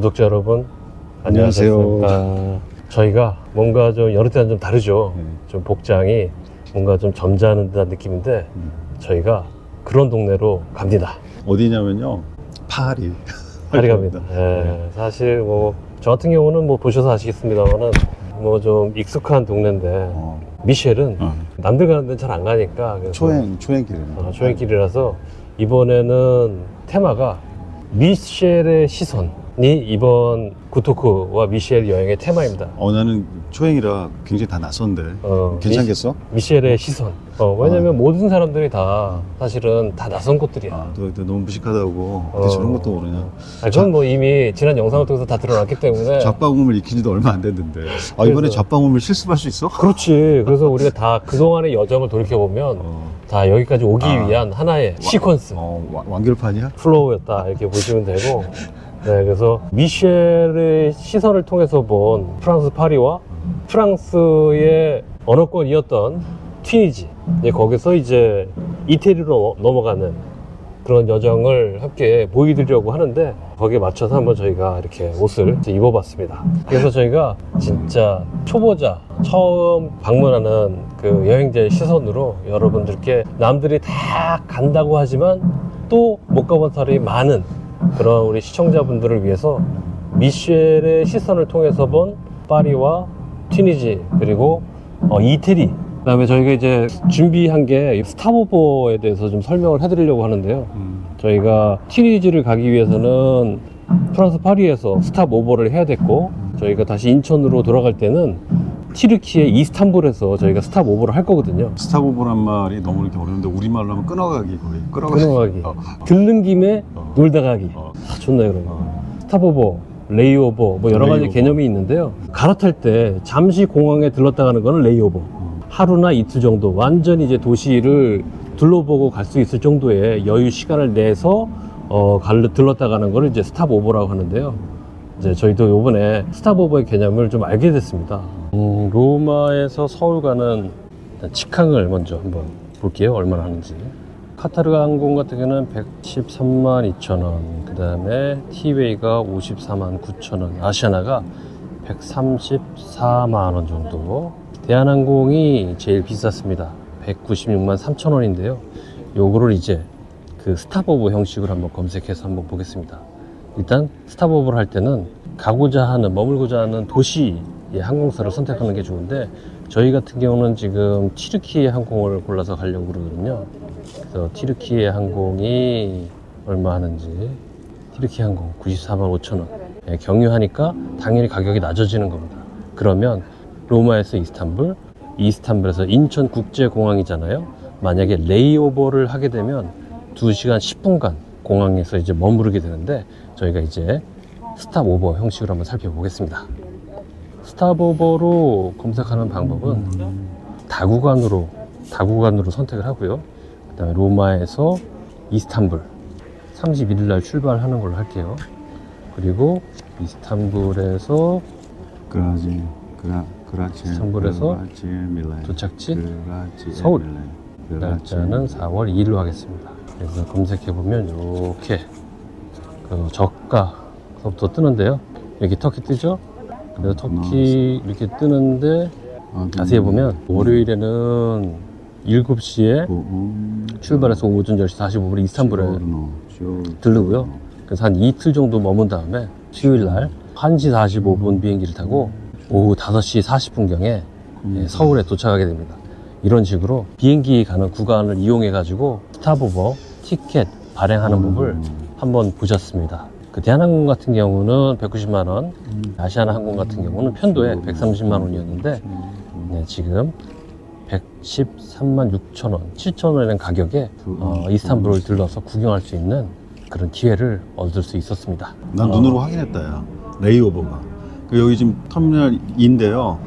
구독자 여러분 안녕하세요. 안녕하십니까. 저희가 뭔가 좀 여러 때는 좀 다르죠. 네. 좀 복장이 뭔가 좀 점잖은 듯한 느낌인데 음. 저희가 그런 동네로 갑니다. 어디냐면요. 파리. 파리 갑니다. 예, 사실 뭐 저 같은 경우는 뭐 보셔서 아시겠습니다만은 뭐 좀 익숙한 동네인데 어. 미셸은 어. 남들 가는 데는 잘 안 가니까 그래서 초행 초행길이네. 어, 초행길이라서 이번에는 테마가 미셸의 시선 이 이번 구토크와 미셸 여행의 테마입니다. 어 나는 초행이라 굉장히 다 낯선데. 어, 괜찮겠어? 미, 셸의 시선. 어, 왜냐면 모든 사람들이 다 사실은 다 낯선 곳들이야. 아, 너, 너 너무 무식하다고 어떻게 어. 저런 것도 모르냐. 아, 그건 뭐 이미 지난 영상을 통해서 다 드러났기 때문에. 잡방음을 익힌 지도 얼마 안 됐는데. 아 이번에 그래서- 잡방음을 실습할 수 있어? 그렇지. 그래서 우리가 다 그동안의 여정을 돌이켜보면 어. 다 여기까지 오기 아. 위한 하나의 시퀀스. 어, 와- 완결판이야? 플로우였다 이렇게 보시면 되고 네 그래서 미셸의 시선을 통해서 본 프랑스 파리와 프랑스의 언어권이었던 튀니지. 거기서 이제 이태리로 넘어가는 그런 여정을 함께 보여드리려고 하는데 거기에 맞춰서 한번 저희가 이렇게 옷을 입어봤습니다. 그래서 저희가 진짜 초보자 처음 방문하는 그 여행자의 시선으로 여러분들께 남들이 다 간다고 하지만 또 못 가본 사람이 많은 그런 우리 시청자분들을 위해서 미셸의 시선을 통해서 본 파리와 튀니지 그리고 어, 이태리 그다음에 저희가 이제 준비한 게 스타보버에 대해서 좀 설명을 해드리려고 하는데요. 음. 저희가 튀니지를 가기 위해서는 프랑스 파리에서 스탑오버를 해야 됐고 저희가 다시 인천으로 돌아갈 때는 튀르키의 이스탄불에서 저희가 스탑 오버를 할 거거든요. 스타보보란 말이 너무 이렇게 어려운데 우리말로 하면 끊어가기 거의. 끊어가기. 끊어가기. 어. 들른 김에 어. 놀다 가기. 어. 아, 좋네요, 그런 거. 스탑 오버, 레이오버, 뭐 여러 가지 레이오버. 개념이 있는데요. 갈아탈 때 잠시 공항에 들렀다 가는 거는 레이오버. 음. 하루나 이틀 정도 완전히 이제 도시를 둘러보고 갈 수 있을 정도의 여유 시간을 내서 어, 갈르 들렀다 가는 거를 이제 스탑오버라고 하는데요. 이제 저희도 요번에 스탑오버의 개념을 좀 알게 됐습니다. 음, 로마에서 서울 가는 직항을 먼저 한번 볼게요. 얼마나 하는지. 카타르 항공 같은 경우는 113만 2천 원, 그 다음에 티웨이가 54만 9천 원, 아시아나가 134만 원 정도. 대한항공이 제일 비쌌습니다. 196만 3천 원인데요. 요거를 이제 그 스탑오버 형식으로 한번 검색해서 한번 보겠습니다. 일단 스탑오버를 할 때는 가고자 하는 머물고자 하는 도시 의 항공사를 선택하는 게 좋은데 저희 같은 경우는 지금 티르키예 항공을 골라서 가려고 그러거든요. 그래서 티르키예 항공이 얼마 하는지 티르키예 항공 94만 5천 원 예, 경유하니까 당연히 가격이 낮아지는 겁니다. 그러면 로마에서 이스탄불, 이스탄불에서 인천 국제공항이잖아요. 만약에 레이오버를 하게 되면 2시간 10분간 공항에서 이제 머무르게 되는데 저희가 이제 스탑오버 형식으로 한번 살펴보겠습니다. 스탑오버로 검색하는 방법은 다구간으로 다구간으로 선택을 하고요. 그다음에 로마에서 이스탄불 31일 날 출발하는 걸로 할게요. 그리고 이스탄불에서 그라지 그라 그라치 이스탄불에서 그라치 밀란 도착지 그라치 서울. 밀란 그라치 날짜는 4월 2일로 하겠습니다. 그래서 검색해 보면 이렇게 그 저가서부터 뜨는데요. 여기 터키 뜨죠? 그래서 터키 이렇게 뜨는데 아, 자세히 보면 월요일에는 7시에 음. 출발해서 오전 10시 45분에 이스탄불에 들르고요. 그래서 한 이틀 정도 머문 다음에 수요일 날 1시 45분 비행기를 타고 오후 5시 40분경에 예, 서울에 도착하게 됩니다. 이런 식으로 비행기 가는 구간을 이용해 가지고 스타보버 티켓 발행하는 법을 한번 보셨습니다. 그 대한항공 같은 경우는 190만 원, 아시아나 항공 같은 경우는 편도에 130만 원이었는데 네, 지금 113만 6천 원, 7천 원이라는 가격에 어, 이스탄불을 들러서 구경할 수 있는 그런 기회를 얻을 수 있었습니다. 난 어, 눈으로 확인했다 야. 레이오버가. 그 여기 지금 터미널 2인데요.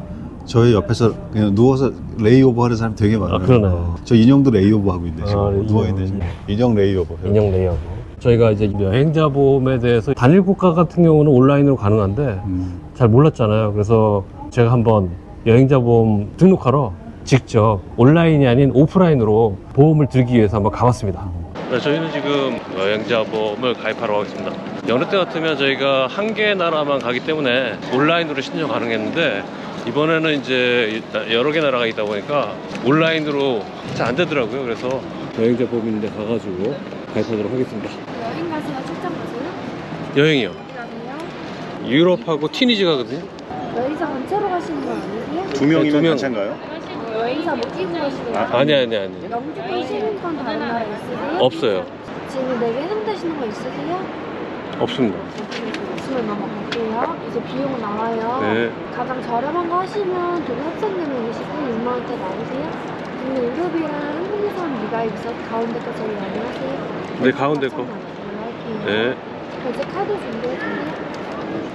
저희 옆에서 그냥 누워서 레이오버 하는 사람 되게 많아요. 아, 그러네요. 저 인형도 레이오버 하고 있는데 지금. 아, 인형. 누워있는데 지금. 인형 레이오버. 인형 레이하고 저희가 이제 여행자 보험에 대해서 단일 국가 같은 경우는 온라인으로 가능한데 음. 잘 몰랐잖아요. 그래서 제가 한번 여행자 보험 등록하러 직접 온라인이 아닌 오프라인으로 보험을 들기 위해서 한번 가봤습니다. 네, 저희는 지금 여행자 보험을 가입하러 가겠습니다. 여느 때 같으면 저희가 한개 나라만 가기 때문에 온라인으로 신청 가능했는데 이번에는 이제 여러 개 나라가 있다 보니까 온라인으로 잘 안 되더라고요. 그래서 여행자 보험인데 가가지고 가입하도록 하겠습니다. 여행 가세요? 출장 가세요? 여행이요. 어디 가세요? 유럽하고 티니지 가거든요. 여행사 단체로 가시는 건 아니세요? 두 네, 두 명이면 명. 단체인가요? 어, 여행사 못 끼고 가시는 거예요? 아니 아니 아니 영주권 시민권 다른 나라 있으세요? 없어요. 지금 내게 해당되시는 거 있으세요? 없습니다. 없으면 넘어갈게요. 이제 비용 나와요. 네. 가장 저렴한 거 하시면 독일 학생되면이시고 6만 원대 나오세요. 근데 유럽이랑 한국에서는 미가입 있어서 가운데 거 제일 많이 하세요. 네, 가운데 거. 네. 결제 카드 준비해주세요.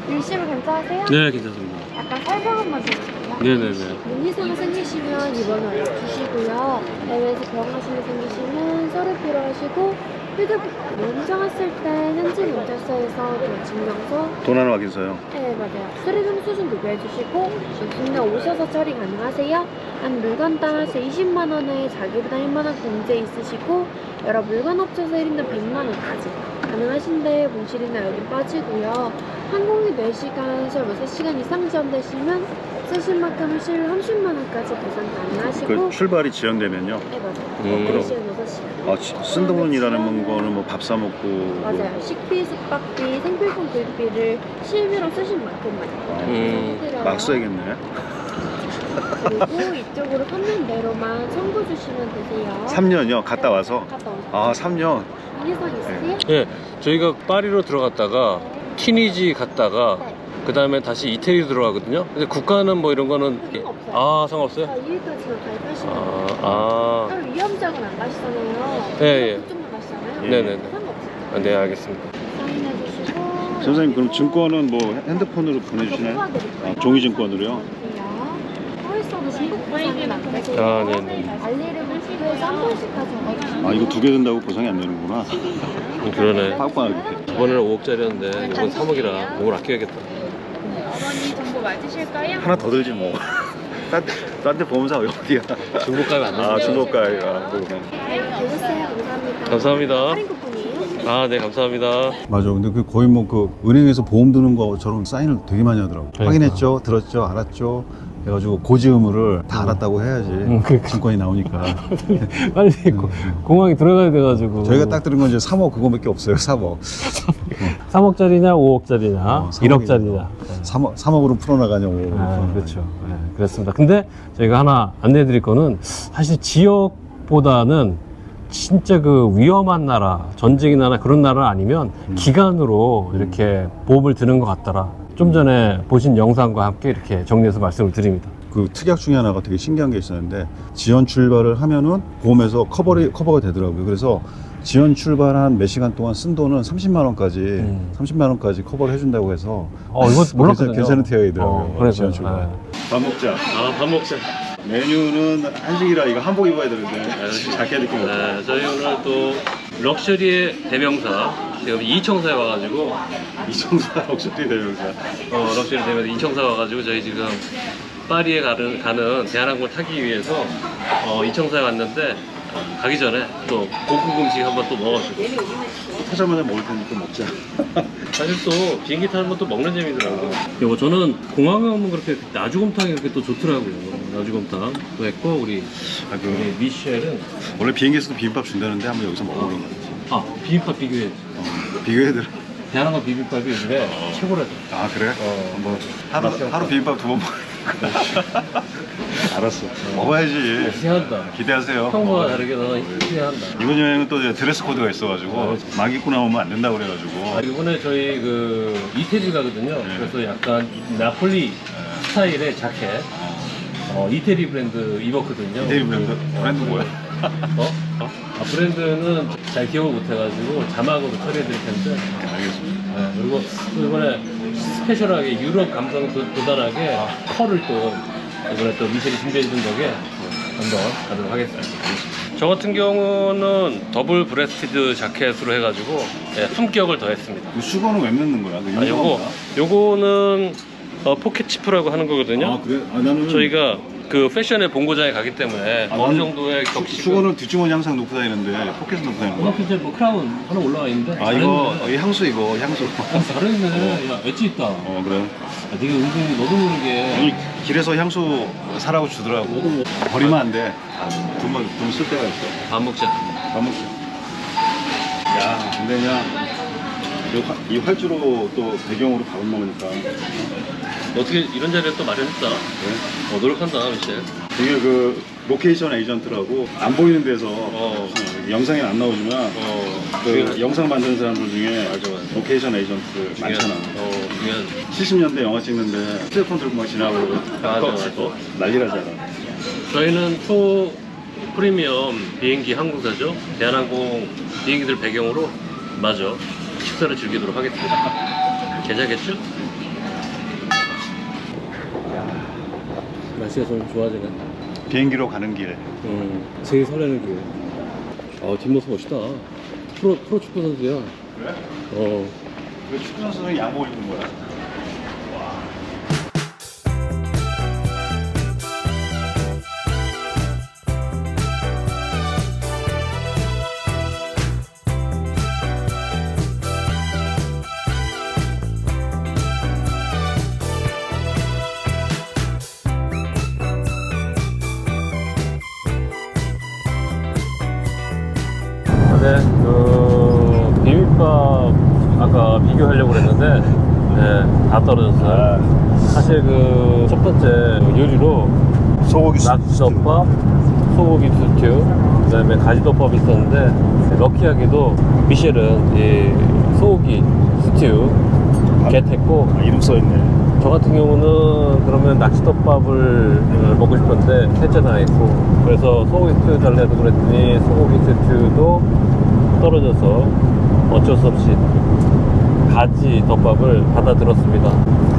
일시로 괜찮으세요? 네 괜찮습니다. 약간 설명 한번 드릴게요. 네네네. 문의사가 생기시면 입원 연락 주시고요. 병하신 일 생기시면 서류 필요하시고 휴대폰 왔을 때 현지 경찰서에서 그 증명서 도난 확인서요. 네 맞아요. 수리금 수준 도배해 주시고 국내 오셔서 처리 가능하세요. 한 물건당 20만 원에 자기 부담 1만 원 공제 있으시고 여러 물건 합쳐서 1인당 100만 원까지 가능하신데 본실이나 여기 빠지고요. 항공기 4시간, 실 6시간 이상 지연되시면 쓰신 만큼은 실 30만 원까지 보상 가능하시고 그 출발이 지연되면요. 네 맞아요. 음. 4시간, 6시간 아, 지- 쓴 돈이라는 거는 뭐 밥 사 먹고 뭐 맞아요. 식비, 숙박비, 생필품 구입비를 실비로 쓰신 만큼만 음, 해드려요. 막 써야겠네. 그리고 이쪽으로 3년 내로만 청구 주시면 되세요. 3년이요. 갔다 와서. 갔다 오세요. 아, 3년. 문의사항 있으세요? 예, 저희가 파리로 들어갔다가 티니지 갔다가 네. 그 다음에 다시 이태리 들어가거든요. 근데 국가는 뭐 이런 거는 상관없어요. 아 상관없어요? 자, 2일까지만 가입 하시면 아. 아, 따로 위험장은 안 가시잖아요. 예, 예. 그쪽만 가시잖아요. 네네네. 상관없어요. 아, 네 알겠습니다. 사인해 주시고 선생님 그럼 증권은 뭐 핸드폰으로 보내주시나요? 아, 종이 증권으로요? 안 되세요. 아, 네네. 알리를 한 번씩 아 이거 두 개 든다고 보상이 안 되는구나. 음, 그러네. 빵빵하게. 이번에는 5억짜리였는데 이번 3억이라 이걸 아껴야겠다. 어머니 정보 맞으실까요? 하나 더 들지 뭐. 딴데, 보험사 어디야? 중고가면 안아 되죠. 중고가가 그러면. 되셨어요. 감사합니다. 감사합니다. 아, 네 감사합니다. 맞아. 근데 그 거의 뭐 그 은행에서 보험 드는 거처럼 사인을 되게 많이 하더라고. 그러니까. 확인했죠, 들었죠, 알았죠. 해가지고 고지음을 다 알았다고 해야지 그러니까. 증권이 나오니까. 빨리 공항에 들어가야 돼가지고. 저희가 딱 들은 건 이제 3억 그거밖에 없어요. 3억. 3억짜리냐 5억짜리냐 어, 1억짜리냐. 3억 3억으로 풀어나가냐고. 아, 그렇죠. 네, 그렇습니다. 근데 저희가 하나 안내해 드릴 거는 사실 지역보다는 진짜 그 위험한 나라, 전쟁이 나라 그런 나라 아니면 음. 기간으로 이렇게 보험을 드는 것 같더라. 좀 전에 보신 영상과 함께 이렇게 정리해서 말씀을 드립니다. 그 특약 중에 하나가 되게 신기한 게 있었는데 지연 출발을 하면은 보험에서 커버리 커버가 되더라고요. 그래서 지연 출발한 몇 시간 동안 쓴 돈은 30만 원까지 음. 30만 원까지 커버를 해준다고 해서 어, 이거 몰랐거든요. 괜찮은 태양이더라고요. 어. 지연 출발. 밥 먹자. 아, 밥 먹자. 메뉴는 한식이라 이거 한복 입어야 되는데 자켓 입고 네, 저희 오늘 또 럭셔리의 대명사 지금 이청사에 와가지고 이청사 럭셔리 대명사. 어, 럭셔리 대명사 이청사 와가지고 저희 지금 파리에 가는, 가는 대한항공을 타기 위해서 어, 이청사에 왔는데 어, 가기 전에 또 고급 음식 한번 또 먹어주고 타자마자 먹을 테니까 먹자. 사실 또 비행기 타는 것도 먹는 재미더라고요 이거 저는 공항에 오면 그렇게 나주곰탕이 이렇게 또 좋더라고요 나주곰탕 또 했고 우리 아, 우리 그 미셸은 원래 비행기에서도 비빔밥 준다는데 한번 여기서 먹어보는 거지. 아 비빔밥 비교해 어, 비교해드려. 대한항공 비빔밥이 요즘에 최고라서 아 그래? 어. 뭐 하루 하루 비빔밥 두 번 먹. 알았어. 먹어야지. 희한하다 기대하세요. 평소와 먹어야지. 다르게 너는 희한하다 이번 여행은 또 이제 드레스 코드가 있어가지고 아, 막 입고 나오면 안 된다 그래가지고 아, 이번에 저희 그 이태리 가거든요. 네. 그래서 약간 나폴리 스타일의 자켓, 어, 이태리 브랜드 입었거든요. 이태리 브랜드 그, 어, 브랜드 뭐야? 어? 어? 아, 브랜드는 잘 기억을 못해가지고 자막으로 처리해드릴 텐데. 알겠습니다. 네, 그리고 또 이번에 스페셜하게 유럽 감성 도, 도단하게 펄을 또 이번에 또 미셸이 준비해준 덕에 한번 가도록 하겠습니다. 저 같은 경우는 더블 브레스티드 자켓으로 해가지고 예, 품격을 더했습니다. 그 수건은 왜 넣는 거야? 그 아, 요거, 요거는 어, 포켓 치프라고 하는 거거든요. 아 그래? 아 나는 저희가 그 패션의 본고장에 가기 때문에 아, 어느 정도의 격식 수건은 뒷주머니 항상 놓고 다니는데 포켓은 놓고 다니는 거야? 이제 뭐 크라운 하나 올라와 있는데? 아 이거 어, 이 향수 이거 향수. 잘했네. 야 엣지 있다. 어 그래. 아, 네가 은근히 너도 모르게. 아니 길에서 향수 사라고 주더라고. 버리면 안돼. 돈만 돈 쓸 때가 있어. 밥 먹자. 밥 먹자. 야 근데 그냥 이 활주로 또 배경으로 밥을 먹으니까 어떻게 이런 자리를 또 마련했다 그래? 어 노력한다 미셸 되게 그 로케이션 에이전트라고 안 보이는 데서 어. 영상에 안 나오지만 어 그 중요하지. 영상 만드는 사람들 중에 맞아, 맞아. 로케이션 에이전트 많잖아 어 중요하지 70년대 영화 찍는데 휴대폰 들고 막 지나가고 맞아, 그거 맞아. 어, 난리 나잖아 저희는 초 프리미엄 비행기 항공사죠. 대한항공 비행기들 배경으로 마저 식사를 즐기도록 하겠습니다. 괜찮겠죠? 날씨가 좀 좋아지네. 비행기로 가는 길에 음, 제일 설레는 길. 어, 뒷모습 멋있다. 프로, 프로 축구 선수야. 그래? 어, 왜 축구 선수는 양복 입는 거야? 아까 비교하려고 그랬는데, 네, 다 떨어졌어요. 사실 그, 첫 번째 요리로 소고기 낙지덮밥, 소고기 스튜, 그 다음에 가지덮밥이 있었는데, 럭키하게도 미셸은 이 소고기 스튜 겟했고, 아, 이름 써있네. 저 같은 경우는 그러면 낙지덮밥을 어, 먹고 싶었는데 셋째 나 있고 그래서 소고기 스튜 달래도 그랬더니 소고기 스튜도 떨어져서 어쩔 수 없이 가지 덮밥을 받아 들었습니다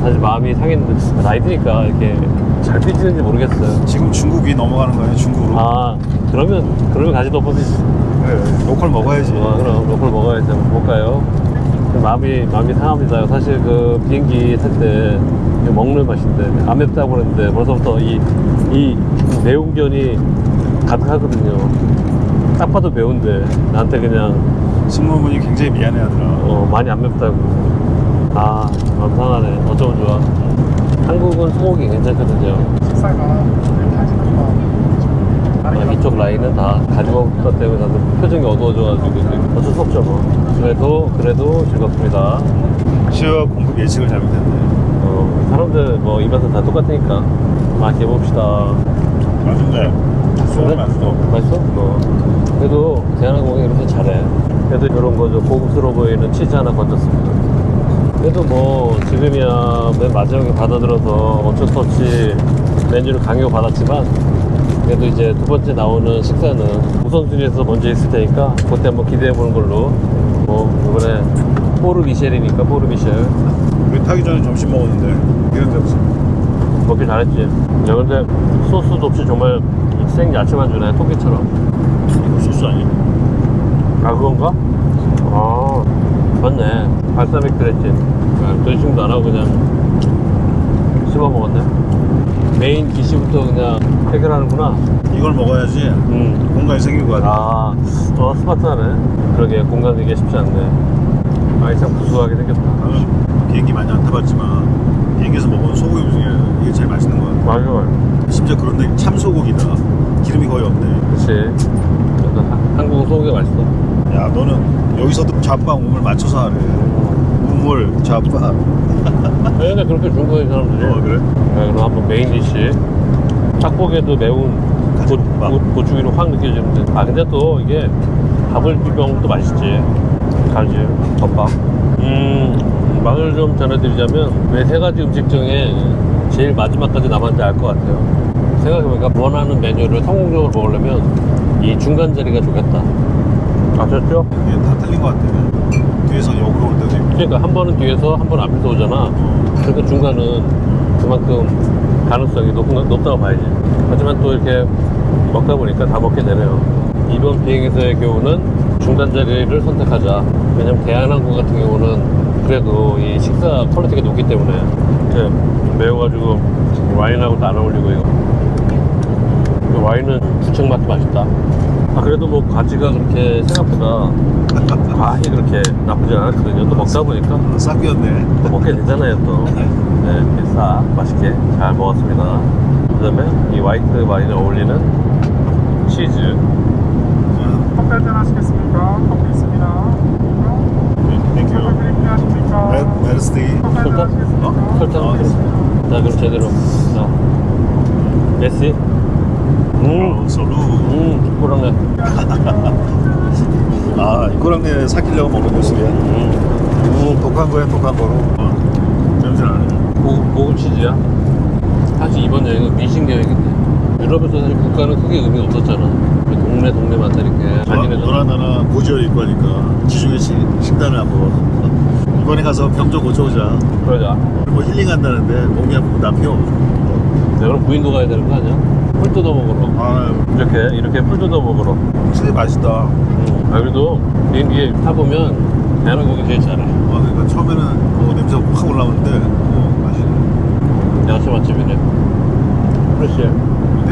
사실 마음이 상했는데 나이 드니까 이렇게 잘 삐지는지 모르겠어요 지금 중국이 넘어가는 거예요 중국으로 아 그러면 그러면 가지 덮밥이지 그래 로컬 먹어야지 어, 그럼 로컬 먹어야지 한번 볼까요? 마음이 마음이 상합니다. 사실 그 비행기 탈 때 먹는 맛인데 안 맵다고 그랬는데 벌써부터 이 이 매운견이 가득하거든요. 딱 봐도 매운데 나한테 그냥 승무원분이 굉장히 미안해하더라 어, 많이 안 맵다고. 아 마음 상하네. 어쩌면 좋아. 한국은 소고기 괜찮거든요. 어, 이쪽 라인은 다 가지고 없다 때문에 다들 표정이 어두워져가지고 어쩔 수 없죠 뭐. 그래도 그래도 즐겁습니다. 시와 공급 예측을 잘못했네 어, 사람들 뭐 입맛은 다 똑같으니까 맛있게 봅시다. 맛있네 맛있어 맛있어? 어. 그래도 대한항공이 이렇게 잘해. 그래도 이런 거죠. 고급스러워 보이는 치즈 하나 건졌습니다. 그래도 뭐 지금이야 맨 마지막에 받아들어서 어쩔 수 없이 메뉴를 강요 받았지만 그래도 이제 두 번째 나오는 식사는 우선순위에서 먼저 있을 테니까 그때 한번 기대해 보는 걸로 뭐 이번에 포르 미셸이니까 포르 미셸 우리 타기 전에 점심 먹었는데 이런 데 없어 먹길 잘했지. 야 근데 소스도 없이 정말 생 야채만 주네 토끼처럼. 이거 소스 아니야? 아 그건가? 아 맞네. 발사믹 드레진. 아, 드레싱도 안 하고 그냥 씹어 먹었네. 메인 디시부터 그냥 해결하는구나. 이걸 먹어야지 음. 공간이 생길 것 같아 아, 어 스마트하네. 그러게 공간 되기 쉽지 않네. 아이 참 구수하게 생겼다. 나는 비행기 많이 안 타봤지만 비행기에서 먹은 소고기 중에 이게 제일 맛있는 것 같아 맞아, 맞아. 심지어 그런데 참소고기다 기름이 거의 없네 그렇지. 그래서 하- 한국 소고기 맛있어. 야 너는 여기서도 좌파 몸을 맞춰서 하래 우물 좌파 근데 그렇게 준 거예요 사람들이. 어 그래? 네, 그럼 한번 메인 디시 딱 보기에도 매운 고, 가지볶음밥. 고, 고추기로 확 느껴지는데 아 근데 또 이게 밥을 비벼 먹으면 또 맛있지 가지 덮밥 음 맛을 좀 전해드리자면 왜 세 가지 음식 중에 제일 마지막까지 남았는지 알 것 같아요 생각해보니까 원하는 메뉴를 성공적으로 먹으려면 이 중간 자리가 좋겠다 아셨죠? 이게 다 틀린 것 같아 뒤에서 역으로 올 때도 있고 그러니까 한 번은 뒤에서 한 번 앞에서 오잖아. 그러니까 중간은 그만큼 가능성이 거- 높다고 봐야지. 하지만 또 이렇게 먹다 보니까 다 먹게 되네요. 이번 비행에서의 교훈은 중간 자리를 선택하자. 왜냐면 대한항공 같은 경우는 그래도 이 식사 퀄리티가 높기 때문에 이렇게 매워가지고 와인하고도 안 어울리고 이거 그 와인은 주책 맛도 맛있다. 아, 그래도 뭐 가지가 그렇게 생각보다 과하게 그렇게 나쁘지 않았거든요. 또 먹다 보니까 싹 비었네. 또 먹게 되잖아요, 또. 네, 싹 맛있게 잘 먹었습니다. 그 다음에 이 화이트 와인에 어울리는 치즈. 커피 한잔 하시겠습니까? 커피 있습니다. 설탕? 하시겠습니까? 어? 설탕. 어, 자, 그럼 제대로. 자. 메시. 음, 솔루. 음, 초코랑네. 아, 이거랑 삭히려고 먹는 모습이야. 음, 독한 거야, 독한 거로. 어. 냄새 나네. 고급, 고급 치즈야. 사실 이번 여행은 미신 계획인데. 유럽에서 사실 국가는 크게 의미가 없었잖아. 동네 동네마다 이렇게 나나 고지혈 입고 하니까 지중해 식, 식단을 한번 이번에 가서 병좀 고쳐오자. 그러자. 뭐 힐링한다는데 몸이 아프고 나 피워. 내가 그럼 부인도 가야 되는 거 아니야? 풀 뜯어 먹으러. 아, 이렇게 이렇게 풀 뜯어 먹으러. 확실히 맛있다. 음. 아 그래도 비행기에 타보면 대한항공이 제일 잘해. 아, 그러니까 처음에는 어, 냄새가 확 올라오는데 어, 맛있네. 양식 맛집이네. 프레시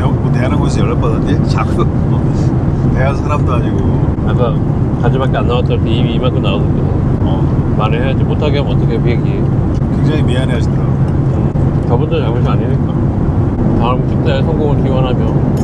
해. 대한, 뭐 대한항공에서 연락 받았니? 자꾸 어, 대한 사람도 아니고 아까 가지밖에 안 나왔다 할때 입이 이만큼 나왔거든. 어, 말을 해야지. 못하게 하면 어떻게 비행기. 굉장히 미안해 하시더라고. 저분들 잘못이 아니니까. 다음 축제에 성공을 기원하며